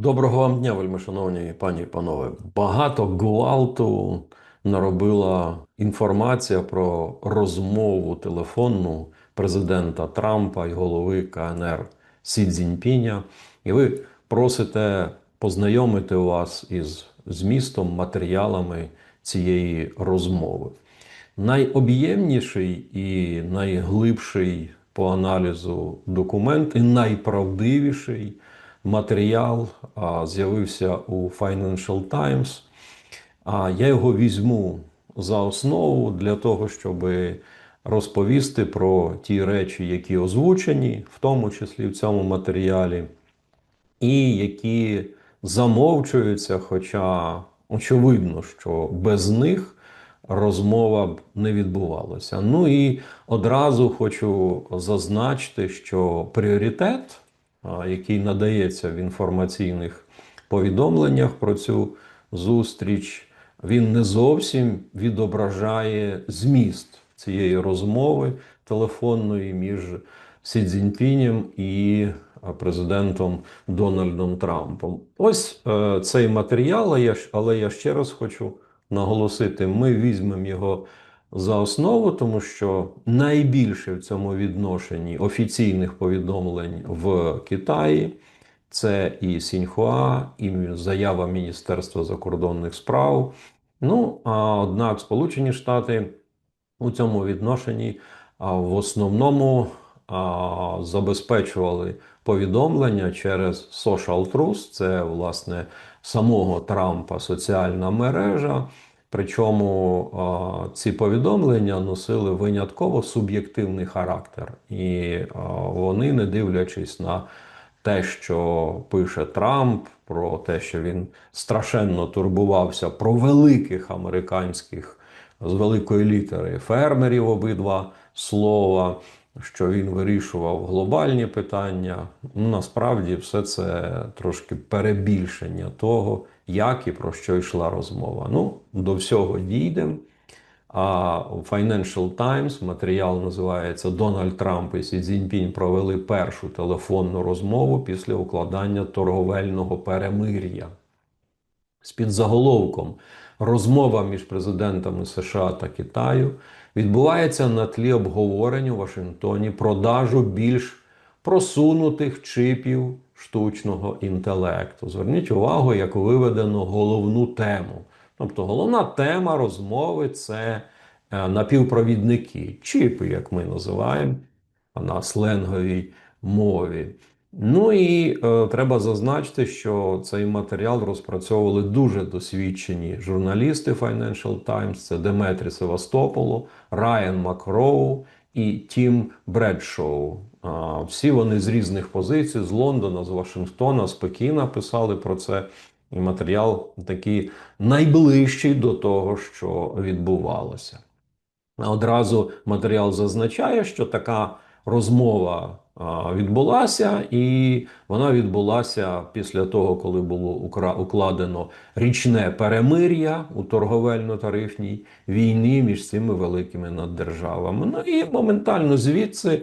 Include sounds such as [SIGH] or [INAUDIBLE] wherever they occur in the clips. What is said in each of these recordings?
Доброго вам дня, вельми шановні пані і панове. Багато гвалту наробила інформація про розмову телефонну президента Трампа і голови КНР Сі Цзіньпіня. І ви просите познайомити вас із змістом, матеріалами цієї розмови. Найоб'ємніший і найглибший по аналізу документ, і найправдивіший матеріал з'явився у Financial Times. А я його візьму за основу для того, щоб розповісти про ті речі, які озвучені, в тому числі в цьому матеріалі, і які замовчуються, хоча очевидно, що без них розмова б не відбувалася. Ну і одразу хочу зазначити, що пріоритет, який надається в інформаційних повідомленнях про цю зустріч, він не зовсім відображає зміст цієї розмови телефонної між Сі Цзіньпінем і президентом Дональдом Трампом. Ось е, цей матеріал, але я, але я ще раз хочу наголосити: ми візьмемо його за основу, тому що найбільше в цьому відношенні офіційних повідомлень в Китаї. Це і Сіньхуа, і заява Міністерства закордонних справ. Ну а однак Сполучені Штати у цьому відношенні в основному забезпечували повідомлення через Social Truth, це власне самого Трампа соціальна мережа. Причому ці повідомлення носили винятково суб'єктивний характер, і вони, не дивлячись на те, що пише Трамп, про те, що він страшенно турбувався про великих американських з великої літери фермерів обидва слова, що він вирішував глобальні питання. Ну, насправді, все це трошки перебільшення того, як і про що йшла розмова. Ну, до всього дійдемо. А Financial Times матеріал називається Дональд Трамп і Сі Цзіньпінь провели першу телефонну розмову після укладання торговельного перемир'я. З під заголовком розмова між президентами США та Китаю відбувається на тлі обговорень у Вашингтоні продажу більш просунутих чипів штучного інтелекту. Зверніть увагу, як виведено головну тему. Тобто головна тема розмови це е, напівпровідники, чіпи, як ми називаємо на сленговій мові. Ну і е, треба зазначити, що цей матеріал розпрацьовували дуже досвідчені журналісти Financial Times, це Деметрі Севастополу, Райан Макроу і Тім Бредшоу. Всі вони з різних позицій, з Лондона, з Вашингтона, з Пекіна писали про це. І матеріал такий найближчий до того, що відбувалося. Одразу матеріал зазначає, що така розмова відбулася, і вона відбулася після того, коли було укладено річне перемир'я у торговельно-тарифній війні між цими великими наддержавами. Ну і моментально звідси.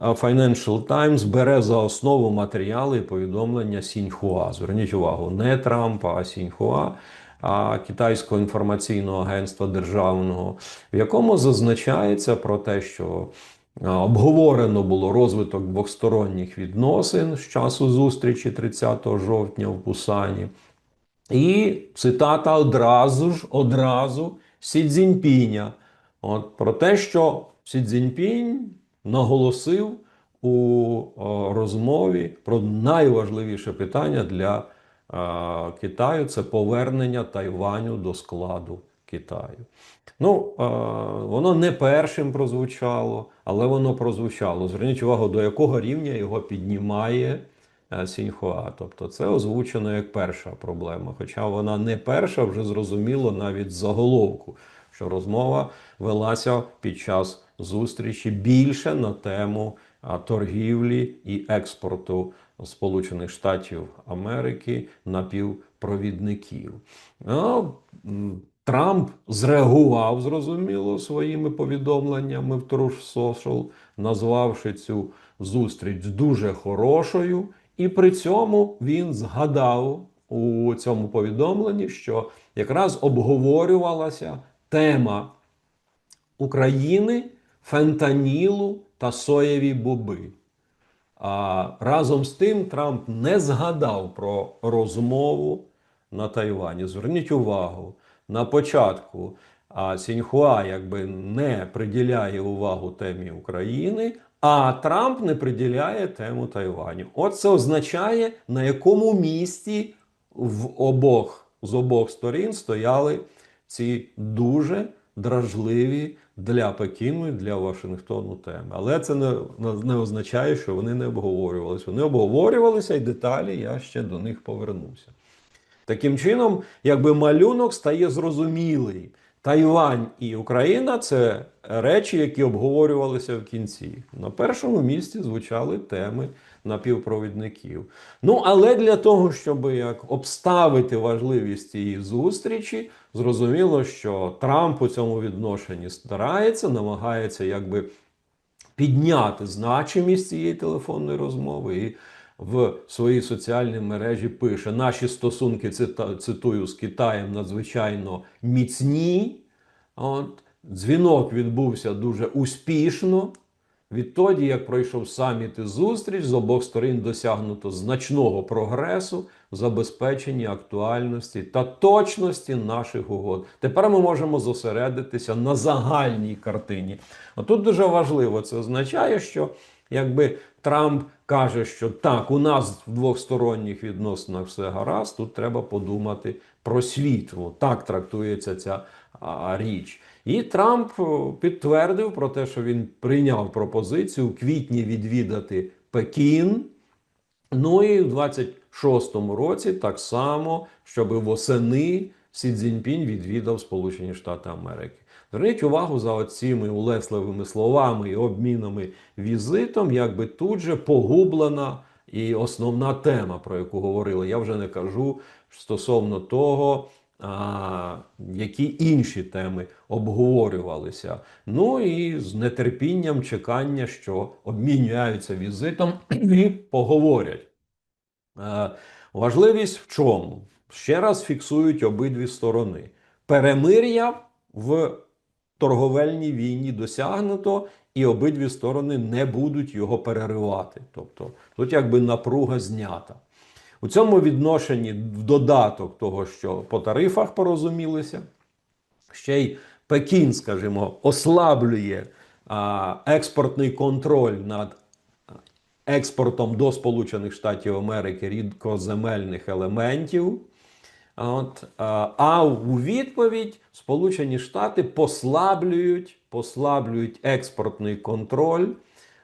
Financial Times бере за основу матеріали і повідомлення Сіньхуа. Зверніть увагу, не Трампа, а Сіньхуа, а Китайського інформаційного агентства державного, в якому зазначається про те, що обговорено було розвиток двосторонніх відносин з часу зустрічі 30 жовтня в Пусані. І цитата одразу ж одразу Сі Цзіньпіня. От про те, що Сі Цзіньпінь наголосив у розмові про найважливіше питання для Китаю це повернення Тайваню до складу Китаю. Ну, воно не першим прозвучало, але воно прозвучало. Зверніть увагу, до якого рівня його піднімає е, Сіньхуа. Тобто це озвучено як перша проблема. Хоча вона не перша, вже зрозуміло навіть заголовку, що розмова велася під час зустрічі більше на тему торгівлі і експорту Сполучених Штатів Америки напівпровідників. Ну, Трамп зреагував зрозуміло своїми повідомленнями в Truth Social, назвавши цю зустріч дуже хорошою І при цьому він згадав у цьому повідомленні, що якраз обговорювалася тема України, фентанілу та соєві боби. А разом з тим Трамп не згадав про розмову на Тайвані. Зверніть увагу, на початку Сіньхуа якби не приділяє увагу темі України, а Трамп не приділяє тему Тайваню. От це означає, на якому місці в обох з обох сторін стояли ці дуже дражливі для Пекіну і для Вашингтону теми. Але це не, не означає, що вони не обговорювалися. Вони обговорювалися і деталі я ще до них повернуся. Таким чином, якби малюнок стає зрозумілий. Тайвань і Україна це речі, які обговорювалися в кінці. На першому місці звучали теми напівпровідників. Ну, але для того, щоб як обставити важливість цієї зустрічі, зрозуміло, що Трамп у цьому відношенні старається, намагається якби підняти значимість цієї телефонної розмови. і в своїй соціальній мережі пише: наші стосунки цитую з Китаєм надзвичайно міцні. От, Дзвінок відбувся дуже успішно. Відтоді, як пройшов саміт і зустріч, з обох сторін досягнуто значного прогресу в забезпеченні актуальності та точності наших угод. Тепер ми можемо зосередитися на загальній картині. Отут дуже важливо це означає, що якби Трамп каже, що так, у нас в двохсторонніх відносинах все гаразд, тут треба подумати про світло. Так трактується ця а, річ. І Трамп підтвердив про те, що він прийняв пропозицію у квітні відвідати Пекін. Ну і в 26-му році так само, щоб восени Сі Цзіньпінь відвідав Сполучені Штати Америки. Зверніть увагу за цими улесливими словами і обмінами візитом, якби тут же погублена і основна тема, про яку говорили. Я вже не кажу стосовно того, а, які інші теми обговорювалися. Ну і з нетерпінням чекання, що обміняються візитом і поговорять. А, важливість в чому? Ще раз фіксують обидві сторони. Перемир'я в торговельній війні досягнуто, і обидві сторони не будуть його переривати. Тобто тут якби напруга знята. У цьому відношенні в додаток того, що по тарифах порозумілися, ще й Пекін, скажімо, ослаблює а, експортний контроль над експортом до Сполучених Штатів Америки рідкоземельних елементів. От, А у відповідь Сполучені Штати послаблюють, послаблюють експортний контроль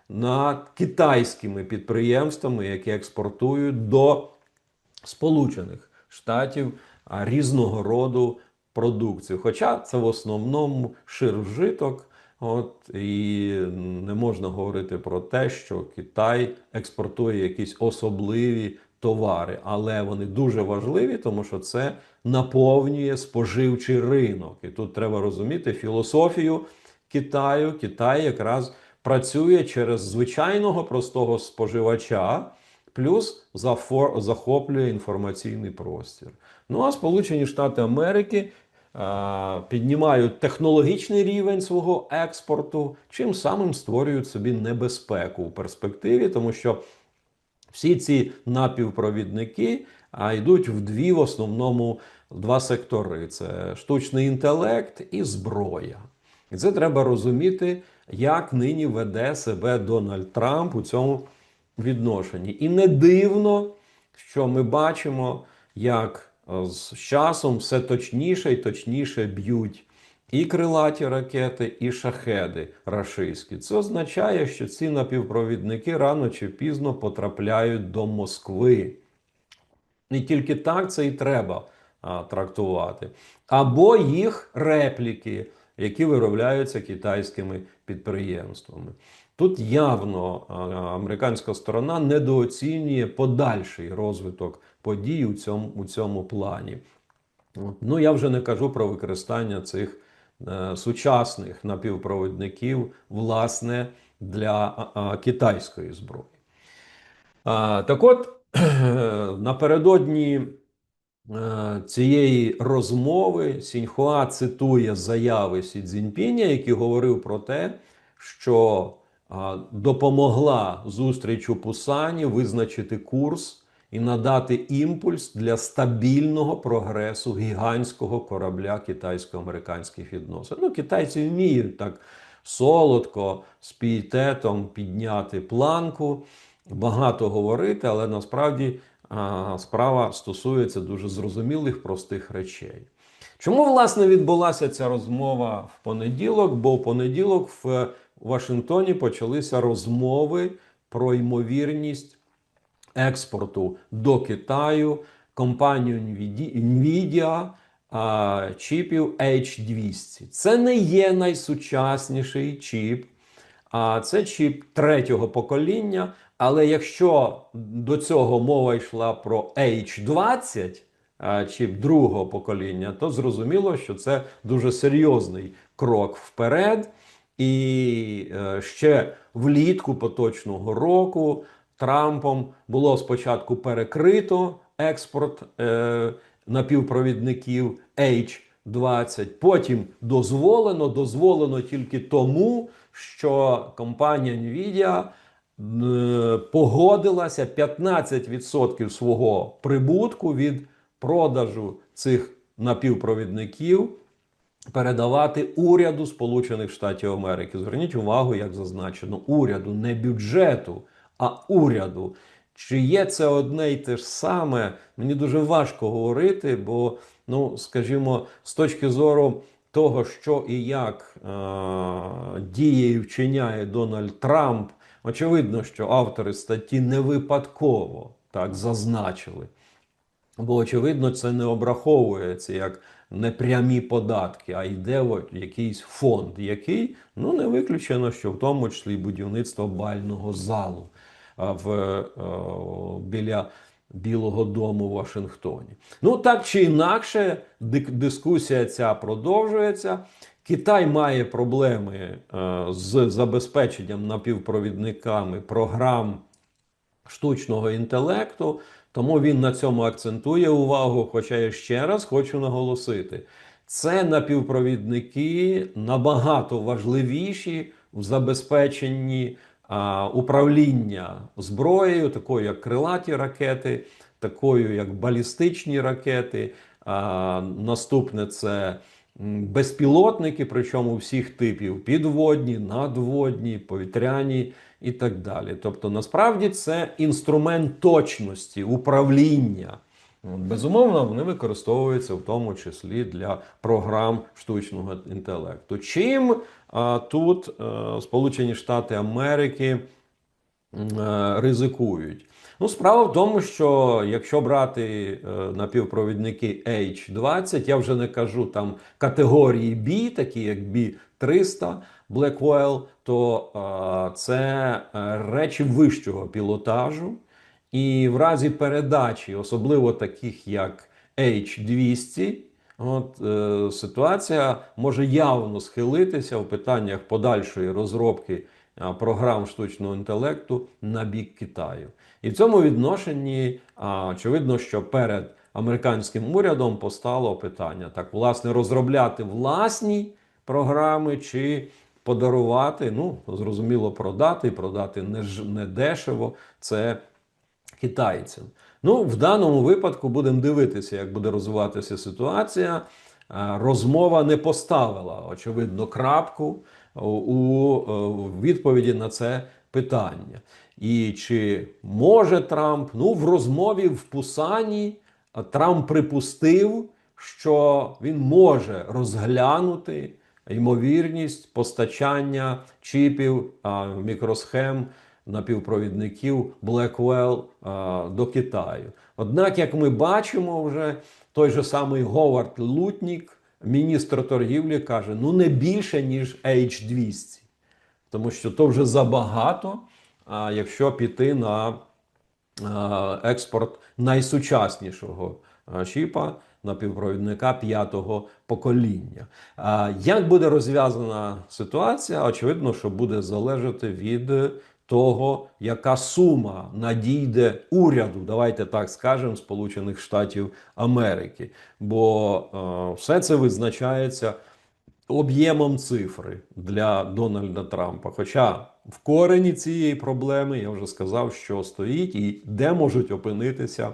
над китайськими підприємствами, які експортують до Сполучених Штатів різного роду продукцію. Хоча це в основному ширвжиток. От і не можна говорити про те, що Китай експортує якісь особливі товари, але вони дуже важливі, тому що це наповнює споживчий ринок. І тут треба розуміти філософію Китаю. Китай якраз працює через звичайного простого споживача. Плюс захоплює інформаційний простір. Ну а Сполучені Штати Америки піднімають технологічний рівень свого експорту, чим самим створюють собі небезпеку у перспективі, тому що всі ці напівпровідники а, йдуть в дві в основному два сектори: це штучний інтелект і зброя. І це треба розуміти, як нині веде себе Дональд Трамп у цьому відношенні. І не дивно, що ми бачимо, як з часом все точніше і точніше б'ють і крилаті ракети, і шахеди рашистські. Це означає, що ці напівпровідники рано чи пізно потрапляють до Москви. І тільки так це і треба а, трактувати. Або їх репліки, які виробляються китайськими підприємствами. Тут явно американська сторона недооцінює подальший розвиток подій у цьому, у цьому плані. Ну, я вже не кажу про використання цих сучасних напівпровідників, власне, для китайської зброї. Так от, [CLEARS THROAT] напередодні е, цієї розмови Сіньхуа цитує заяви Сі Цзіньпіня, який говорив про те, що допомогла зустріч у Пусані визначити курс і надати імпульс для стабільного прогресу гігантського корабля китайсько-американських відносин. Ну, китайці вміють так солодко, з пієтетом підняти планку, багато говорити, але насправді а, справа стосується дуже зрозумілих простих речей. Чому власне відбулася ця розмова в понеділок? Бо в понеділок в Вашингтоні почалися розмови про ймовірність експорту до Китаю компанію Nvidia а, чіпів H200. Це не є найсучасніший чіп, а це чіп третього покоління. Але якщо до цього мова йшла про H20, чіп другого покоління, то зрозуміло, що це дуже серйозний крок вперед. І е, ще влітку поточного року Трампом було спочатку перекрито експорт е, напівпровідників H20, потім дозволено. Дозволено тільки тому, що компанія Nvidia е, погодилася 15% свого прибутку від продажу цих напівпровідників передавати уряду Сполучених Штатів Америки. Зверніть увагу, як зазначено, уряду, не бюджету, а уряду. Чи є це одне й те ж саме? Мені дуже важко говорити, бо, ну, скажімо, з точки зору того, що і як е- діє і вчиняє Дональд Трамп, очевидно, що автори статті не випадково так зазначили. Бо, очевидно, це не обраховується як непрямі податки, а йде в якийсь фонд, який ну не виключено, що в тому числі будівництво бального залу в, е, біля Білого Дому в Вашингтоні. Ну так чи інакше, дискусія ця продовжується. Китай має проблеми е, з забезпеченням напівпровідниками програм штучного інтелекту. Тому він на цьому акцентує увагу. Хоча я ще раз хочу наголосити: це напівпровідники набагато важливіші в забезпеченні управління зброєю, такою як крилаті ракети, такою як балістичні ракети. Наступне це безпілотники, причому всіх типів: підводні, надводні, повітряні і так далі. Тобто, насправді це інструмент точності, управління. Безумовно, вони використовуються в тому числі для програм штучного інтелекту. Чим а, тут а, е, Сполучені Штати Америки а, е, ризикують? Ну, справа в тому, що якщо брати е, напівпровідники H20, я вже не кажу там категорії B, такі як B300, Blackwell, то а, це речі вищого пілотажу. І в разі передачі, особливо таких як H200, от, е, ситуація може явно схилитися в питаннях подальшої розробки програм штучного інтелекту на бік Китаю. І в цьому відношенні е, очевидно, що перед американським урядом постало питання: так, власне, розробляти власні програми чи подарувати, ну, зрозуміло, продати, продати не, не дешево. Це китайцям. Ну, в даному випадку будемо дивитися, як буде розвиватися ситуація. Розмова не поставила, очевидно, крапку у відповіді на це питання. І чи може Трамп? Ну, в розмові в Пусані Трамп припустив, що він може розглянути ймовірність постачання чіпів мікросхем напівпровідників Blackwell а, до Китаю. Однак, як ми бачимо, вже той же самий Говард Лутнік, міністр торгівлі, каже: ну не більше, ніж H200. Тому що то вже забагато, якщо піти на а, експорт найсучаснішого чіпа. Напівпровідника п'ятого покоління. Як буде розв'язана ситуація? Очевидно, що буде залежати від того, яка сума надійде уряду, давайте так скажемо, Сполучених Штатів Америки. Бо е, все це визначається об'ємом цифри для Дональда Трампа. Хоча в корені цієї проблеми я вже сказав, що стоїть і де можуть опинитися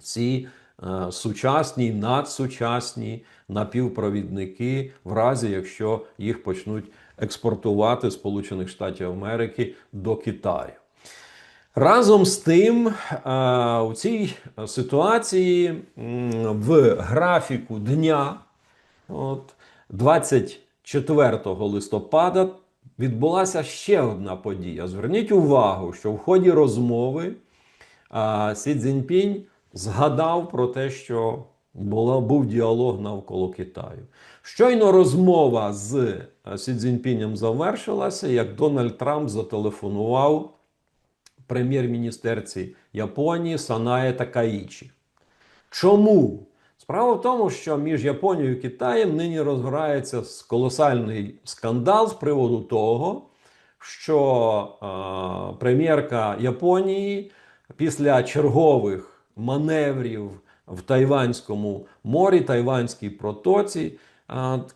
ці е, сучасні, надсучасні напівпровідники, в разі якщо їх почнуть експортувати Сполучених Штатів Америки до Китаю. Разом з тим, е, у цій ситуації в графіку дня, от 24 листопада, відбулася ще одна подія. Зверніть увагу, що в ході розмови Сі Цзіньпінь згадав про те, що було, був діалог навколо Китаю. Щойно розмова з е, Сі Цзіньпінем завершилася, як Дональд Трамп зателефонував прем'єр-міністерці Японії Санае Такаїчі. Чому? Справа в тому, що між Японією і Китаєм нині розгорається колосальний скандал з приводу того, що е, прем'єрка Японії після чергових маневрів в Тайванському морі, Тайванській протоці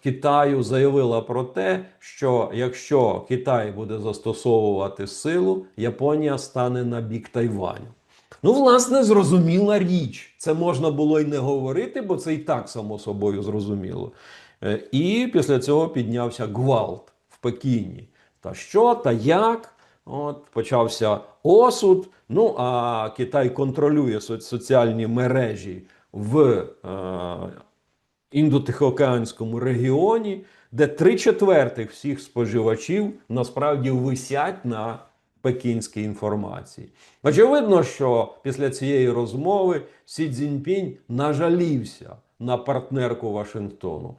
Китаю заявила про те, що якщо Китай буде застосовувати силу, Японія стане на бік Тайваню. Ну, власне, зрозуміла річ. Це можна було й не говорити, бо це і так само собою зрозуміло. Е, І після цього піднявся гвалт в Пекіні. Та що, та як? От почався осуд. Ну а Китай контролює соціальні мережі в е, індотихоокеанському регіоні, де три четвертих всіх споживачів насправді висять на пекінській інформації. Очевидно, що після цієї розмови Сі Цзіньпінь нажалівся на партнерку Вашингтону.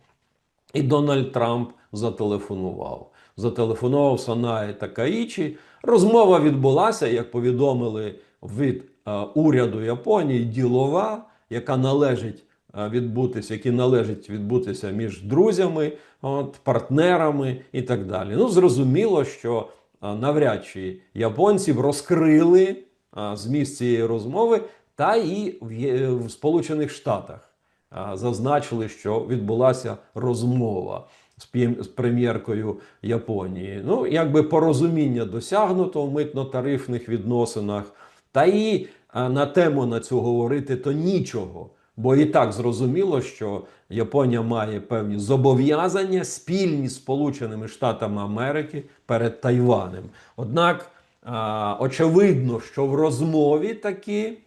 І Дональд Трамп зателефонував. Зателефонував Санаї Такаїчі. Розмова відбулася, як повідомили від е, уряду Японії, ділова, яка належить е, відбутися, які належить відбутися між друзями, от, партнерами і так далі. Ну, зрозуміло, що е, навряд чи японців розкрили е, зміст цієї розмови, та і в, Є- в Сполучених Штатах а, зазначили, що відбулася розмова з прем'єркою Японії. Ну, якби порозуміння досягнуто в митно-тарифних відносинах, та і а, на тему на цю говорити то нічого. Бо і так зрозуміло, що Японія має певні зобов'язання спільні з Сполученими Штатами Америки перед Тайванем. Однак а, очевидно, що в розмові таки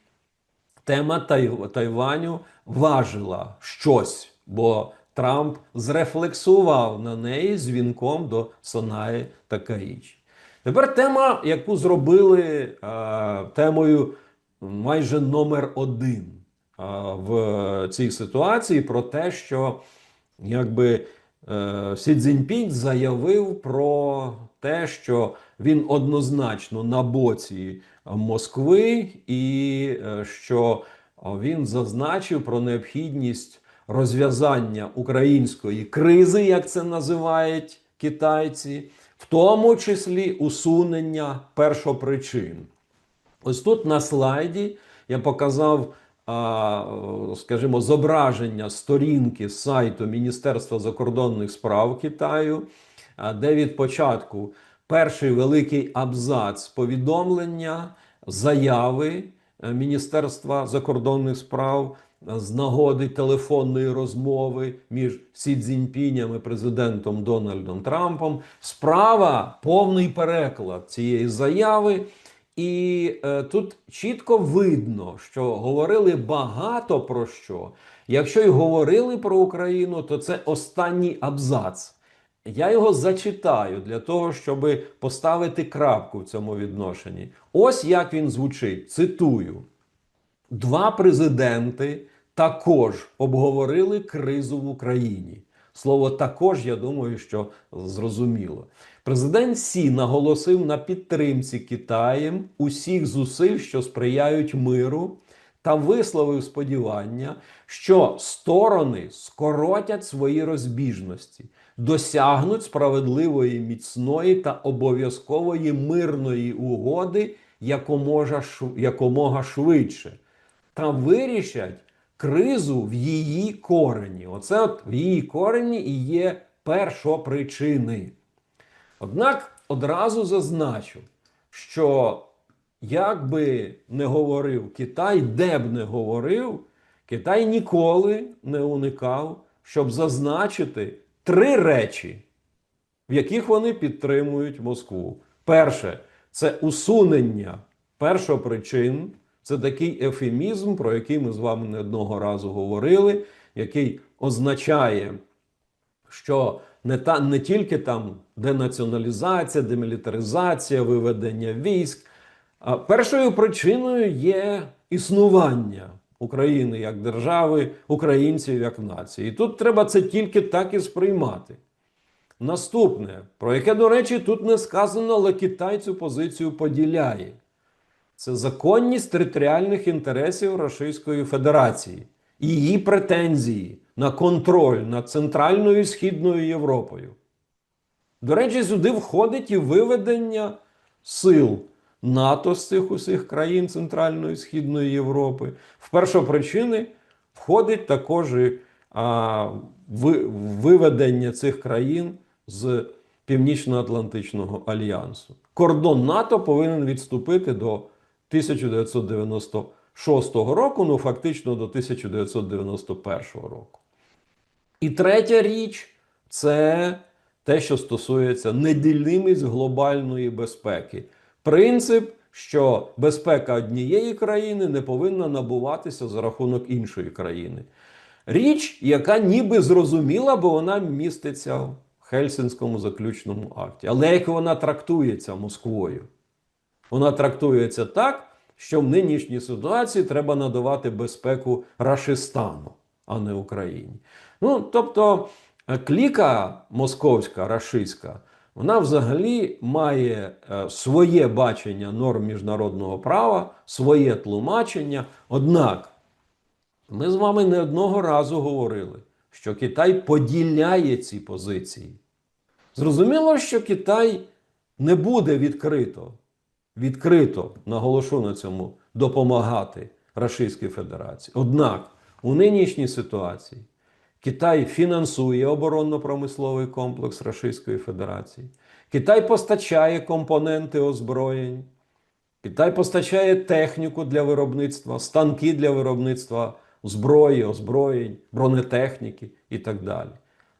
тема Тай- Тайваню важила щось, бо Трамп зрефлексував на неї дзвінком до Санаї Такаїчі. Тепер тема, яку зробили е, темою майже номер один е, в цій ситуації, про те, що якби е, Сі Цзіньпінь заявив про те, що він однозначно на боці Москви, і що він зазначив про необхідність розв'язання української кризи, як це називають китайці, в тому числі усунення першопричин. Ось тут на слайді я показав, скажімо, зображення сторінки з сайту Міністерства закордонних справ Китаю, де від початку перший великий абзац повідомлення, заяви е, Міністерства закордонних справ з нагоди телефонної розмови між Сі Цзіньпінем і президентом Дональдом Трампом. Справа повний переклад цієї заяви. І е, тут чітко видно, що говорили багато про що. Якщо й говорили про Україну, то це останній абзац. Я його зачитаю для того, щоб поставити крапку в цьому відношенні. Ось як він звучить. Цитую: два президенти також обговорили кризу в Україні. Слово також, я думаю, що зрозуміло. Президент Сі наголосив на підтримці Китаєм усіх зусиль, що сприяють миру, та висловив сподівання, що сторони скоротять свої розбіжності. досягнуть справедливої, міцної та обов'язкової мирної угоди якомога, швидше та вирішать кризу в її корені. Оце от в її корені і є першопричини. Однак одразу зазначу, що як би не говорив Китай, де б не говорив, Китай ніколи не уникав, щоб зазначити три речі, в яких вони підтримують Москву. Перше це усунення першопричин. Це такий ефемізм, про який ми з вами не одного разу говорили, який означає, що не, та, не тільки там денаціоналізація, демілітаризація, виведення військ. А першою причиною є існування України як держави, українців як нації. І тут треба це тільки так і сприймати. Наступне, про яке, до речі, тут не сказано, але Китай цю позицію поділяє. Це законність територіальних інтересів Російської Федерації і її претензії на контроль над Центральною і Східною Європою. До речі, сюди входить і виведення сил НАТО з цих усіх країн Центральної і Східної Європи. В першопричини входить також і а, ви- виведення цих країн з Північно-Атлантичного альянсу. Кордон НАТО повинен відступити до 1996 року, ну фактично до 1991 року. І третя річ це те, що стосується неділимість глобальної безпеки. Принцип, що безпека однієї країни не повинна набуватися за рахунок іншої країни. Річ, яка ніби зрозуміла, бо вона міститься в Хельсинському заключному акті. Але як вона трактується Москвою? Вона трактується так, що в нинішній ситуації треба надавати безпеку Рашистану, а не Україні. Ну, тобто, е, кліка московська, рашистська, вона взагалі має е, своє бачення норм міжнародного права, своє тлумачення. Однак, ми з вами не одного разу говорили, що Китай поділяє ці позиції. Зрозуміло, що Китай не буде відкрито, відкрито, наголошу на цьому, допомагати Російській Федерації. Однак у нинішній ситуації Китай фінансує оборонно-промисловий комплекс Російської Федерації. Китай постачає компоненти озброєнь. Китай постачає техніку для виробництва, станки для виробництва зброї, озброєнь, бронетехніки і так далі.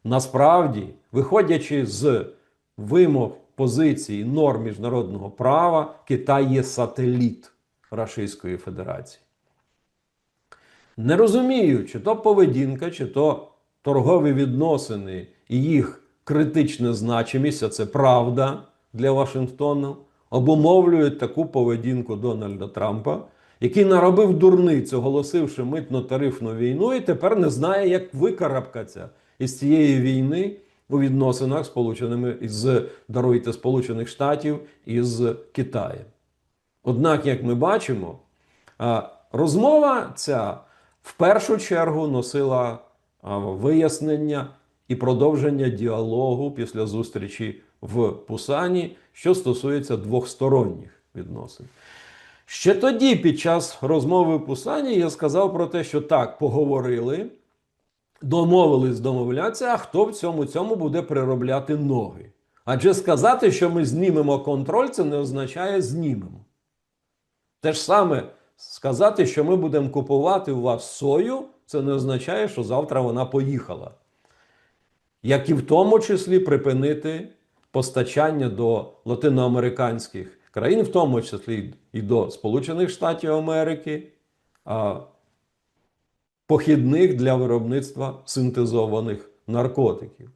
Насправді, виходячи з вимог позиції норм міжнародного права, Китай є сателіт Російської Федерації. Не розумію, чи то поведінка, чи то торгові відносини і їх критична значимість, а це правда для Вашингтону, обумовлюють таку поведінку Дональда Трампа, який наробив дурниць, оголосивши митно-тарифну війну, і тепер не знає, як викарабкатися із цієї війни у відносинах сполученими з даруйте Сполучених Штатів і з Китаєм. Однак, як ми бачимо, розмова ця в першу чергу носила вияснення і продовження діалогу після зустрічі в Пусані, що стосується двохсторонніх відносин. Ще тоді, під час розмови в Пусані, я сказав про те, що так, поговорили, домовились домовлятися, а хто в цьому цьому буде приробляти ноги. Адже сказати, що ми знімемо контроль, це не означає знімемо. Те ж саме сказати, що ми будемо купувати у вас сою, це не означає, що завтра вона поїхала. Як і в тому числі припинити постачання до латиноамериканських країн, в тому числі і до Сполучених Штатів Америки, похідних для виробництва синтезованих наркотиків.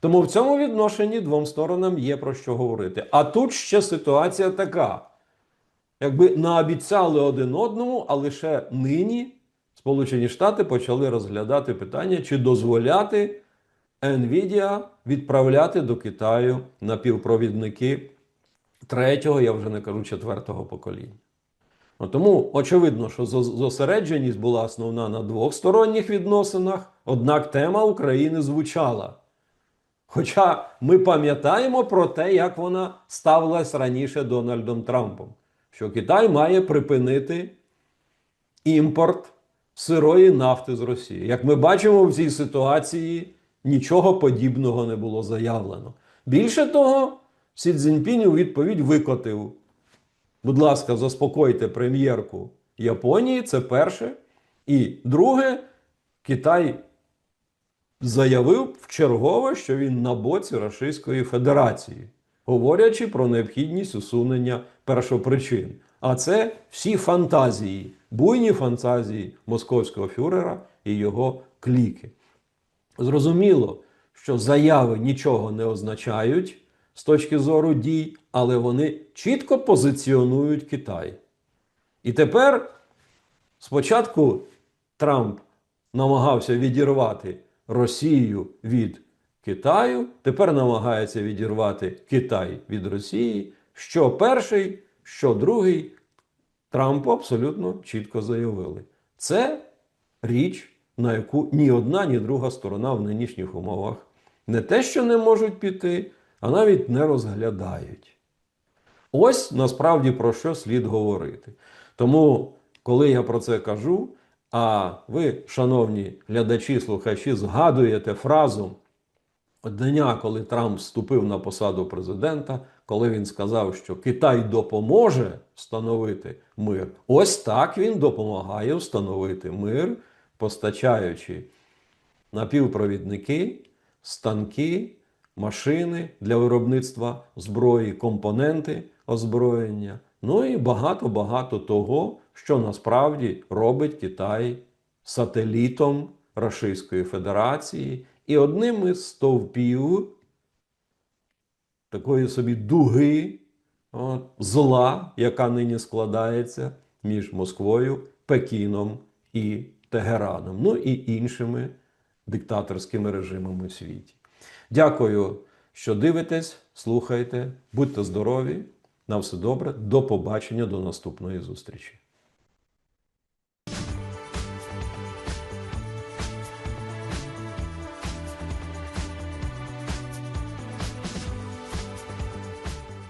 Тому в цьому відношенні двом сторонам є про що говорити. А тут ще ситуація така. Якби наобіцяли один одному, а лише нині Сполучені Штати почали розглядати питання, чи дозволяти Nvidia відправляти до Китаю напівпровідники третього, я вже не кажу четвертого покоління. Ну, тому очевидно, що зосередженість була основна на двохсторонніх відносинах, однак тема України звучала. Хоча ми пам'ятаємо про те, як вона ставилась раніше Дональдом Трампом, що Китай має припинити імпорт сирої нафти з Росії. Як ми бачимо в цій ситуації, нічого подібного не було заявлено. Більше того, Сі Цзіньпінь у відповідь викотив. Будь ласка, заспокойте прем'єрку Японії, це перше. І друге, Китай заявив вчергове, що він на боці Російської Федерації, говорячи про необхідність усунення першопричин. А це всі фантазії, буйні фантазії московського фюрера і його кліки. Зрозуміло, що заяви нічого не означають з точки зору дій, але вони чітко позиціонують Китай. І тепер спочатку Трамп намагався відірвати Росію від Китаю, тепер намагається відірвати Китай від Росії. Що перший, що другий, Трампу абсолютно чітко заявили. Це річ, на яку ні одна, ні друга сторона в нинішніх умовах не те, що не можуть піти, а навіть не розглядають. Ось насправді про що слід говорити. Тому, коли я про це кажу, а ви, шановні глядачі, слухачі, згадуєте фразу дня, коли Трамп вступив на посаду президента, коли він сказав, що Китай допоможе встановити мир. Ось так він допомагає встановити мир, постачаючи напівпровідники, станки, машини для виробництва зброї, компоненти озброєння. Ну і багато-багато того, що насправді робить Китай сателітом Російської Федерації і одним із стовпів такої собі дуги от, зла, яка нині складається між Москвою, Пекіном і Тегераном, ну і іншими диктаторськими режимами у світі. Дякую, що дивитесь, слухайте, будьте здорові, на все добре, до побачення, до наступної зустрічі.